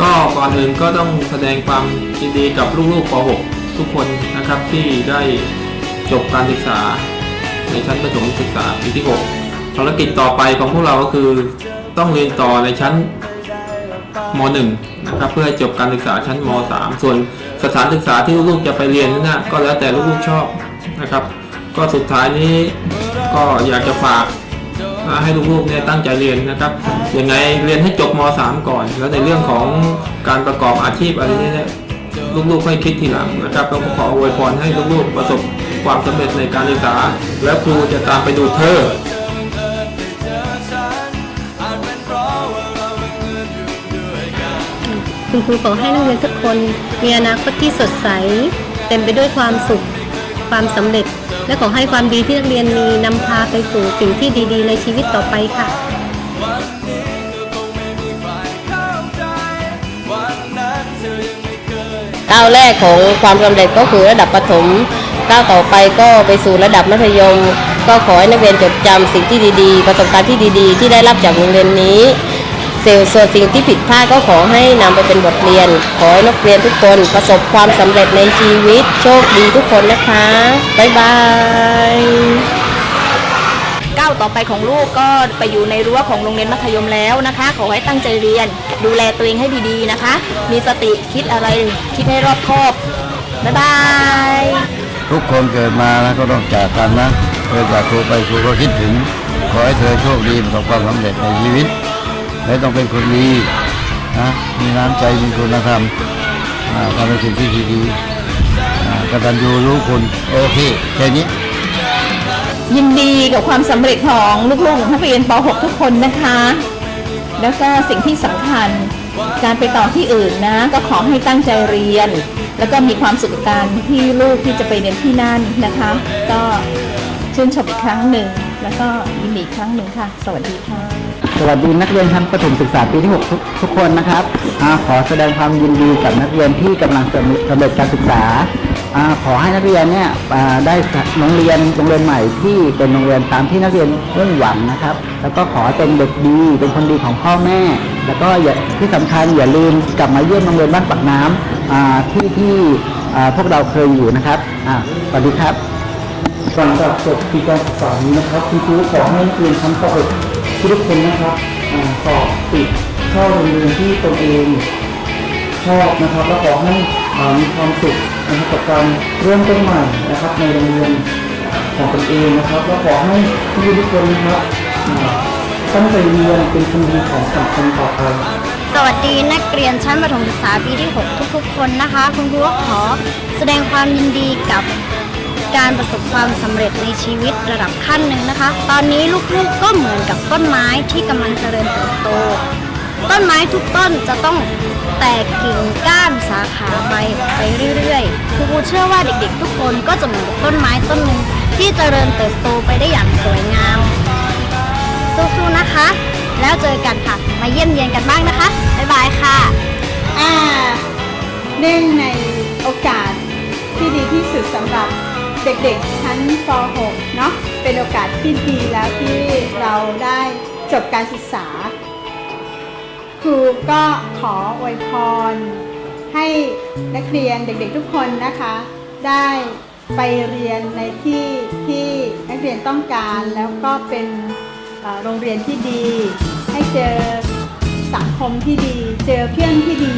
ก็ก่อนอื่นก็ต้องแสดงความยินดีกับลูกๆป .6 ทุกคนนะครับที่ได้จบการศึกษาในชั้นประถมศึกษาปีที่ 6 ภารกิจต่อไปของพวกเราก็คือต้องเรียนต่อในชั้นม .1 นะครับเพื่อจบการศึกษาชั้นม .3 ส่วนสถานศึกษาที่ลูกๆจะไปเรียนนั้นนะก็แล้วแต่ลูกๆชอบนะครับ ก็สุดท้ายนี้ก็อยากจะฝาก ให้ลูกๆเนี่ยตั้งใจเรียนนะครับยังไงเรียนให้จบม .3 ก่อน แล้วในเรื่องของการประกอบอาชีพอะไรนี้เนี่ยลูกๆค่อยคิดทีหลังนะครับแล้วก็ขออวยพรให้ลูกๆประสบความสำเร็จในการศึกษา และครูจะตามไปดูเธอคุณครูขอให้นักเรียนทุกคนมีอนาคตที่สดใส เต็มไปด้วยความสุข ความสำเร็จ และขอให้ความดีที่นักเรียนมีนำพาไปสู่สิ่งที่ดีๆ ในชีวิตต่อไปค่ะก้าวแรกของความสำเร็จก็คือระดับประถมก้าวต่อไปก็ไปสู่ระดับมัธยม ก็ขอให้นักเรียนจดจำสิ่งที่ดีๆ ประสบการณ์ที่ดีๆ ที่ได้รับจากโรงเรียนนี้ เซลล์ส่วนสิ่งที่ผิดพลาดก็ขอให้นำไปเป็นบทเรียน ขอให้นักเรียนทุกคนประสบความสำเร็จในชีวิต โชคดีทุกคนนะคะ บ๊ายบายก้าวต่อไปของลูกก็ไปอยู่ในรั้วของโรงเรียนมัธยมแล้วนะคะ ขอให้ตั้งใจเรียน ดูแลตัวเองให้ดีๆนะคะ มีสติคิดอะไรคิดให้รอบคอบ บ๊ายบาย ทุกคนเกิดมาแล้วก็ต้องจากกันนะเธอจากครูไปครูก็คิดถึง ขอให้เธอโชคดีประสบความสำเร็จในชีวิต และต้องเป็นคนดีนะมีน้ำใจมีคุณธรรมอ่าทำในสิ่งที่ดีๆอ่ากตัญญูรู้คุณโอเคแค่นี้ ยินดีกับความสำเร็จของลูกๆนักเรียนป .6 ทุกคนนะคะ แล้วก็สิ่งที่สำคัญการไปต่อที่อื่นนะ ก็ขอให้ตั้งใจเรียน แล้วก็มีความสุขกับการที่ลูกที่จะไปเรียนที่นั่นนะคะ ก็ชื่นชมอีกครั้งหนึ่ง แล้วก็ยินดีอีกครั้งหนึ่งค่ะ สวัสดีค่ะ สวัสดีนักเรียนชั้นประถมศึกษาปีที่ 6 ทุกทุกคนนะครับอาขอแสดงความยินดีกับนักเรียนที่กำลังสำสำเร็จการศึกษาอาขอให้นักเรียนเนี่ยอ่าได้โรงเรียนโรงเรียนใหม่ที่เป็นโรงเรียนตามที่นักเรียนมุ่งหวังนะครับ แล้วก็ขอเป็นเด็กดีเป็นคนดีของพ่อแม่ แล้วก็อย่าที่สำคัญอย่าลืมกลับมาเยี่ยมโรงเรียนบ้านปักน้ำอ่าที่ที่อ่าพวกเราเคยอยู่นะครับอ่าสวัสดีครับ ก่อนจะจบปีการศึกษานี้นะครับคุณครูขอให้นักเรียนชั้นป .6 ทุกคนนะครับอ่าสอบติดเข้าโรงเรียนที่ตนเองชอบนะครับ แล้วขอให้อ่ามีความสุขนะครับกับการเริ่มต้นใหม่นะครับ ในโรงเรียนของตนเองนะครับ แล้วขอให้ทุกคนนะครับอ่าตั้งใจเรียนเป็นคนดีของสังคมต่อไปสวัสดีนักเรียนชั้นประถมศึกษาปีที่ 6 ทุกๆ คนนะคะ คุณครูขอแสดงความยินดีกับ การประสบความสำเร็จในชีวิตระดับขั้นหนึ่งนะคะ ตอนนี้ลูกๆก็เหมือนกับต้นไม้ที่กำลังเจริญเติบโต ต้นไม้ทุกต้นจะต้องแตกกิ่งก้านสาขาใบไปเรื่อยๆครูเชื่อว่าเด็กๆ ทุกคนก็จะเหมือนกับต้นไม้ต้นหนึ่งที่เจริญเติบโตไปได้อย่างสวยงาม สู้ๆนะคะ แล้วเจอกันค่ะ มาเยี่ยมเยียนกันบ้างนะคะ บ๊ายบายค่ะ อ่าเนื่องในโอกาสที่ดีที่สุดสำหรับ เด็กๆชั้นป .6 เนาะเป็นโอกาสที่ดีแล้วที่เราได้จบการศึกษา ครูก็ขออวยพร ให้นักเรียนเด็กๆทุกคนนะคะ ได้ไปเรียนในที่ที่นักเรียนต้องการแล้วก็เป็นโรงเรียนที่ดี ให้เจอสังคมที่ดี เจอเพื่อนที่ดี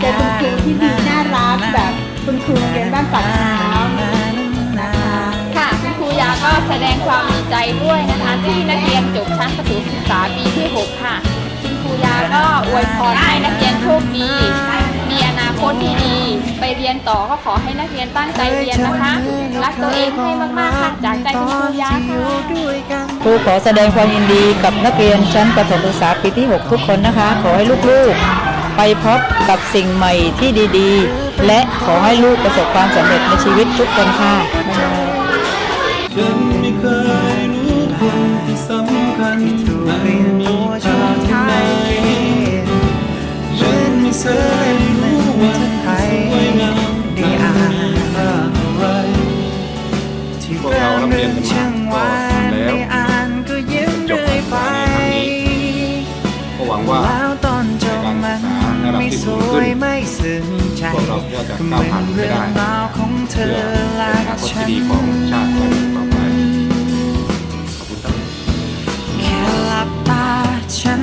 เจอคุณครูที่ดีน่ารักแบบคุณครูเรียนบ้านปากน้ำ แสดงความดีใจด้วยนะคะ ที่นักเรียนจบชั้นประถมศึกษาปีที่ 6 ค่ะคุณครูยาก็อวยพรให้นักเรียนโชคดี มีอนาคตที่ดี ไปเรียนต่อก็ขอให้นักเรียนตั้งใจเรียนนะคะ รักตัวเองให้มากๆค่ะจากใจคุณครูยาค่ะครูขอแสดงความยินดีกับนักเรียนชั้นประถมศึกษาปีที่ 6 ทุกคนนะคะ ขอให้ลูกๆ ไปพบกับสิ่งใหม่ที่ดีๆ และขอให้ลูกประสบความสำเร็จในชีวิตทุกคนค่ะบ๊ายบาย ฉันไม่เคยรู้คนที่สำคัญในมีค่าที่ไหนฉันไม่เคยรู้ว่าสวยงามได้อ่านอะไรพวกเรารับเรียนกันมาก็แล้วจบการศึกษาในครั้งนี้ก็หวังว่าในการศึกษาระดับที่สูงขึ้นพวกเราก็จะก้าวผ่านไปได้เพื่อเป็นอนาคตที่ดีของชาติไปขอบ ตาฉัน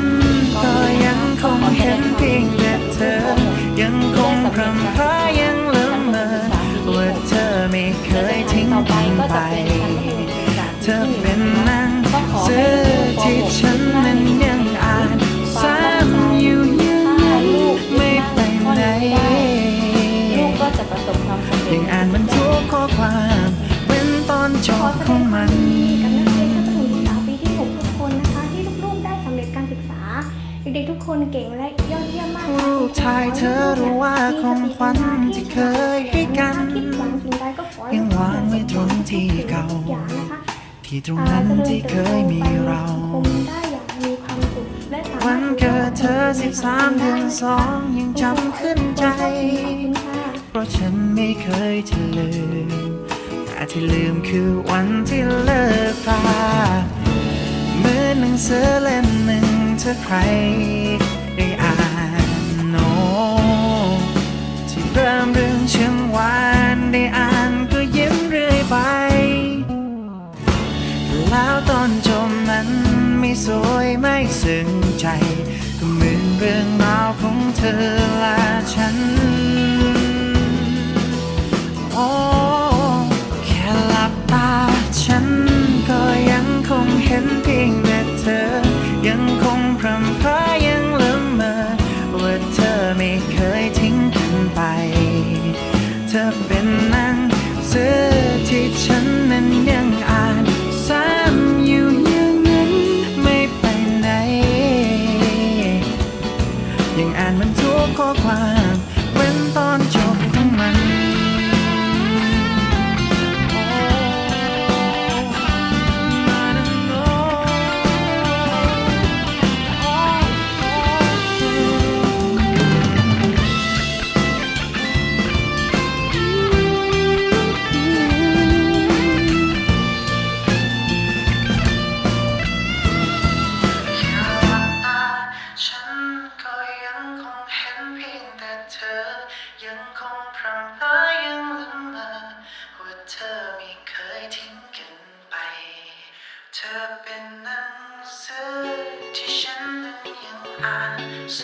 ก็ยังคงเห็นเพียงแต่เธอ ยังคงพรำพายังละเมอว่าเธอไม่เคยทิ้งกันไป เธอเป็นหนังสือ เด็กๆทุกคนเก่งและยอดเยี่ยมมากค่ะรูปถ่ายเธอรู้ว่าของขวัญที่เคยให้กันคิดหวังสิ่งใดก็ขอให้ยังวางไว้ตรงที่เก่าทุอย่างนะคะที่ตรงนั้นที่เคยมีเราคงได้อย่างมีความสุขและสามารถวันเกิดเธอ13เดือนสองยังจำขึ้นใจขอบคุณค่ะเพราะฉันไม่เคยจะลืมแต่ที่ลืมคือวันที่เลิกราเหมือนหนังสือเล่มหนึ่ง ถ้าใครได้อ่านโนที่เริ่มเรื่องเชิงวานได้อ่านก็ยิ้มเรื่อยไปแล้วตอนจมนั้นไม่สวยไม่ซึ้งใจ ก็เหมือนเรื่องราวของเธอและฉัน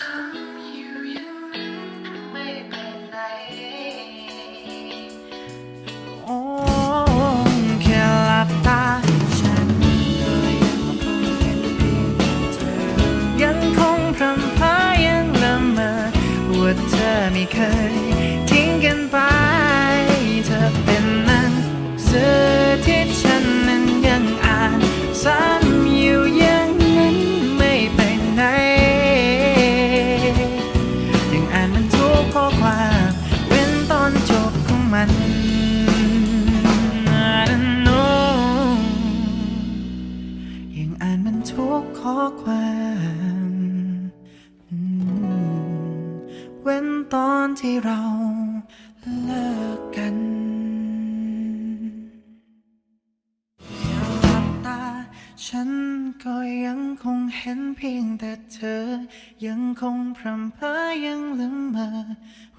านซ้ำอยู่อย่างนั้นไม่เป็นไรโอ้แค่หลับตา ฉันก็ยังคงเห็นเพียงเธอ ยังคงพรำพรายังละเมอว่าเธอไม่เคยทิ้งกันไป อ่านมันทุกข้อความเว้นตอนที่เราเลิกกันหลับตา ฉันก็ยังคงเห็นเพียงแต่เธอ ยังคงพรำพรายังละเมอ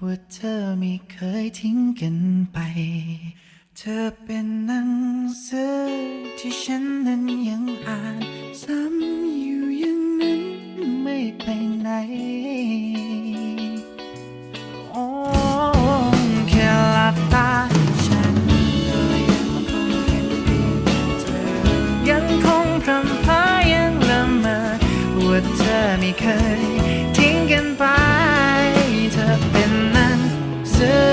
ว่าเธอไม่เคยทิ้งกันไป เธอเป็นหนังสือที่ฉันนั้นยังอ่าน ซ้ำอยู่อย่างนั้นไม่ไปไหน โอ้แค่หลับตา ฉันก็ยังคงเห็นเพียงเธอ ยังคงพรำพายังละเมอว่าเธอไม่เคย ทิ้งกันไป เธอเป็นหนังสือ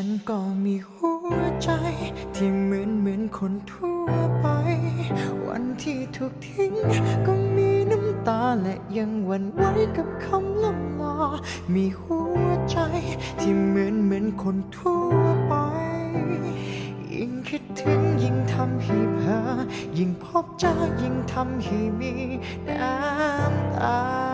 ฉันก็มีหัวใจ ที่เหมือนเหมือนคนทั่วไป วันที่ถูกทิ้ง ก็มีน้ำตาและยังหวั่นไหวกับคำล่ำลามีหัวใจ ที่เหมือนเหมือนคนทั่วไป ยิ่งคิดถึงยิ่งทำให้เพ้อยิ่งพบเจอยิ่งทำให้มีน้ำตา